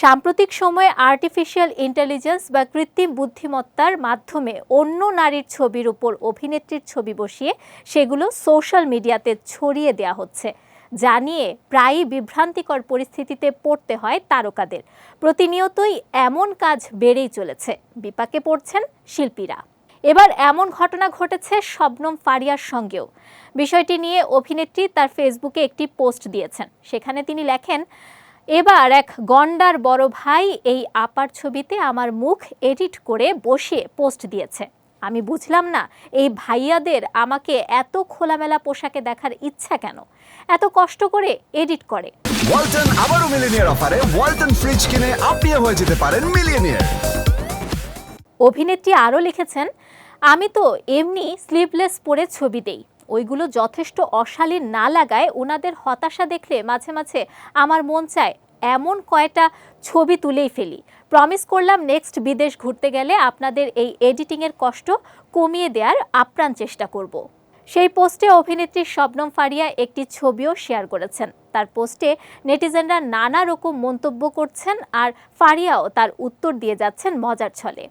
সাম্প্রতিক সময়ে artificial intelligence বা কৃত্রিম বুদ্ধিমত্তার মাধ্যমে অন্য নারীর ছবির উপর অভিনেত্রীর ছবি বসিয়ে সেগুলো সোশ্যাল মিডিয়াতে ছড়িয়ে দেওয়া হচ্ছে। জানিয়ে প্রায়ই বিভ্রান্তিকর পরিস্থিতিতে পড়তে হয় তারকাদের। প্রতিনিয়তই এমন কাজ বেড়েই চলেছে। বিপাকে পড়ছেন শিল্পীরা। এবার এমন ঘটনা ঘটেছে শবনম ফারিয়ার সঙ্গেও। বিষয়টি নিয়ে অভিনেত্রী তার ফেসবুকে একটি পোস্ট দিয়েছেন। সেখানে তিনি লেখেন এবার এক গন্ডার বড় ভাই এই আপার ছবিতে আমার মুখ এডিট করে বসিয়ে পোস্ট দিয়েছে। আমি বুঝলাম না এই ভাইয়াদের আমাকে এত খোলামেলা পোশাকে দেখার ইচ্ছা কেন? এত কষ্ট করে এডিট করে। ওয়ালটন আবারও মিলিনিয়ার অফারে ওয়ালটন ফ্রিজ কিনে আপনিও হয়ে যেতে পারেন মিলিয়নিয়ার। অভিনেত্রী আরও লিখেছেন আমি তো এমনি স্লিভলেস পরে ছবি দেই। ওইগুলো যথেষ্ট অশালীন না লাগায় ওনাদের হতাশা দেখলে মাঝে মাঝে আমার মন চায় এমন কয়টা ছবি তুলেই ফেলি। প্রমিস করলাম নেক্সট বিদেশ ঘুরতে গেলে আপনাদের এই এডিটিংয়ের কষ্ট কমিয়ে দেওয়ার আপ্রাণ চেষ্টা করব। সেই পোস্টে অভিনেত্রী শবনম ফারিয়া একটি ছবিও শেয়ার করেছেন। তার পোস্টে নেটিজেনরা নানা রকম মন্তব্য করছেন আর ফারিয়াও তার উত্তর দিয়ে যাচ্ছেন মজার ছলে।